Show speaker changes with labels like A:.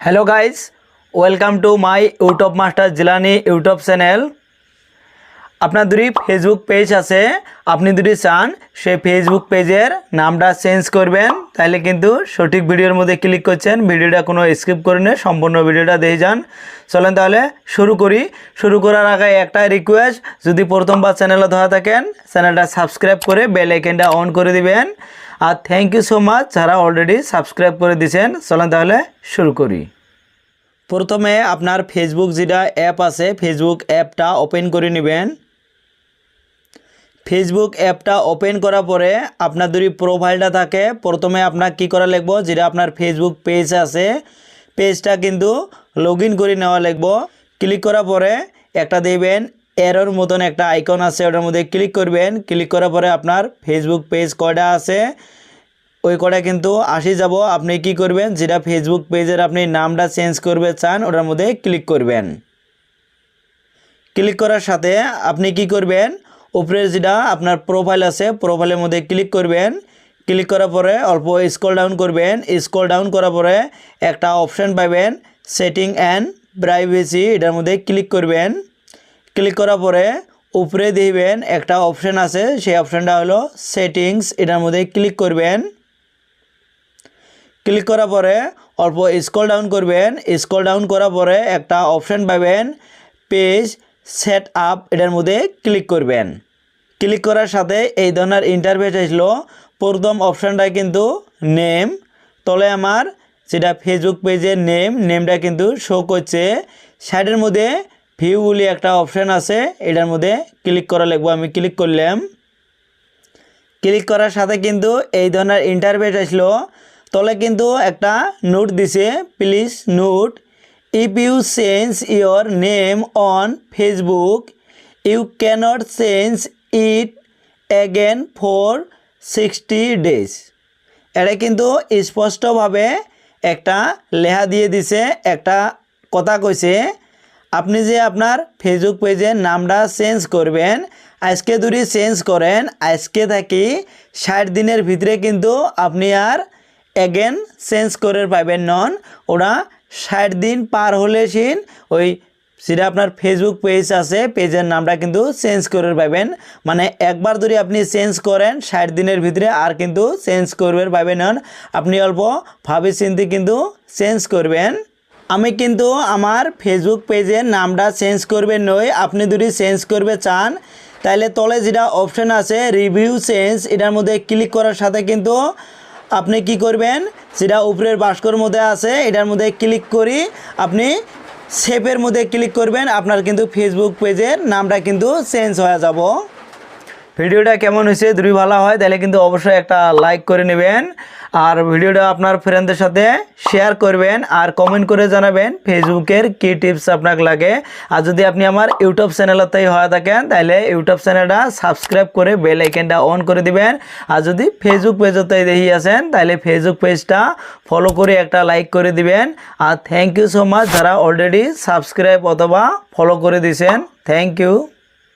A: hello guys welcome to my YouTube master Jilani YouTube channel আপনার যদি Facebook page আছে, আপনি যদি চান, সেই ফেসবুক পেজের নামটা চেঞ্জ করবেন তাহলে কিন্তু সঠিক ভিডিওর মধ্যে ক্লিক করছেন, ভিডিওটা কোনো স্কিপ করে নিয়ে সম্পূর্ণ ভিডিওটা দিয়ে যান। চলেন তাহলে শুরু করি। শুরু করার আগে একটা রিকোয়েস্ট যদি প্রথমবার চ্যানেলে ধরা থাকেন চ্যানেলটা সাবস্ক্রাইব করে বেল আইকনটা অন করে দিবেন। আর থ্যাংক ইউ সো মাচ যারা অলরেডি সাবস্ক্রাইব করে দিয়েছেন, চলেন তাহলে শুরু করি। প্রথমে আপনার ফেসবুক যেটা অ্যাপ আছে ফেসবুক অ্যাপটা ওপেন করে নেবেন। ফেসবুক অ্যাপটা ওপেন করার পরে আপনার যদি প্রোফাইলটা থাকে, প্রথমে আপনার কি করা লাগবো? যেটা আপনার ফেসবুক পেজ আছে পেজটা কিন্তু লগ ইন করে নেওয়া লাগবো। ক্লিক করার পরে একটা দেবেন এরর মতন একটা আইকন আছে, ওটার মধ্যে ক্লিক করবেন। ক্লিক করার পরে আপনার ফেসবুক পেজ কয়টা আছে, ওই কটা কিন্তু আসি যাব। আপনি কি করবেন? যেটা ফেসবুক পেজের আপনি নামটা চেঞ্জ করবে চান, ওটার মধ্যে ক্লিক করবেন। ক্লিক করার সাথে আপনি কি করবেন? উপরে যেটা আপনার প্রোফাইল আছে প্রোফাইলের মধ্যে ক্লিক করবেন। ক্লিক করার পরে অল্প স্ক্রল ডাউন করবেন। স্ক্রল ডাউন করার পরে একটা অপশান পাবেন সেটিং অ্যান্ড প্রাইভেসি এটার মধ্যে ক্লিক করবেন। ক্লিক করার পরে উপরে দেখবেন একটা অপশান আছে, সেই অপশানটা হলো সেটিংস এটার মধ্যে ক্লিক করবেন। ক্লিক করার পরে অল্প স্ক্রল ডাউন করবেন। স্ক্রল ডাউন করার পরে একটা অপশান পাবেন পেজ সেট আপ এটার মধ্যে ক্লিক করবেন। ক্লিক করার সাথে এই ধরনের ইন্টারভেট আসলো। প্রথম অপশানটা কিন্তু নেম তলে আমার যেটা ফেসবুক পেজের নেম নেমটা কিন্তু শো করছে। সাইডের মধ্যে ভিউ বলে একটা অপশান আছে। এটার মধ্যে ক্লিক করা লাগবো, আমি ক্লিক করলাম। ক্লিক করার সাথে কিন্তু এই ধরনের ইন্টারভেট আসলো। তলে কিন্তু একটা নোট দিছে please note if you change your name on Facebook you cannot change it again for sixty days এটা কিন্তু স্পষ্টভাবে একটা লেখা দিয়ে দিছে, একটা কথা কইছে। আপনি যে আপনার ফেসবুক পেজের নামটা চেঞ্জ করবেন, আজকে যদি চেঞ্জ করেন, আজকে থাকি ষাট দিনের ভিতরে কিন্তু আপনি আর এগেন চেঞ্জ করে পাবেন নন। ওরা ষাট দিন পার হলে সিন, ওই সেটা আপনার ফেসবুক পেজ আছে পেজের নামটা কিন্তু চেঞ্জ করে পাবেন। মানে একবার যদি আপনি চেঞ্জ করেন, ষাট দিনের ভিতরে আর কিন্তু চেঞ্জ করবে পাবেন আপনি অল্প ভাবে চিন্তে কিন্তু চেঞ্জ করবেন। আমি কিন্তু আমার ফেসবুক পেজের নামটা চেঞ্জ করবে নই, আপনি যদি চেঞ্জ করবে চান তাহলে তলে যেটা অপশান আছে রিভিউ চেঞ্জ এটার মধ্যে ক্লিক করার সাথে কিন্তু আপনি কি করবেন? যেটা উপরের বাস্কর মধ্যে আছে, এটার মধ্যে ক্লিক করি। আপনি সেপের মধ্যে ক্লিক করবেন, আপনার কিন্তু ফেসবুক পেজের নামটা কিন্তু চেঞ্জ হয়ে যাব। ভিডিওটা কেমন হয়েছে, যদি ভালো হয়, তাহলে কিন্তু অবশ্যই একটা লাইক করে নেবেন। আর ভিডিওটা আপনার ফ্রেন্ডদের সাথে শেয়ার করবেন আর কমেন্ট করে জানাবেন ফেসবুকের কী টিপস আপনাকে লাগে। আর যদি আপনি আমার ইউটিউব চ্যানেলতেই হয়ে থাকেন, তাহলে ইউটিউব চ্যানেলটা সাবস্ক্রাইব করে বেল আইকনটা অন করে দিবেন। আর যদি ফেসবুক পেজতেই দেখি আছেন, তাহলে ফেসবুক পেজটা ফলো করে একটা লাইক করে দিবেন। আর থ্যাংক ইউ সো মাচ যারা অলরেডি সাবস্ক্রাইব অথবা ফলো করে দিয়েছেন। Thank you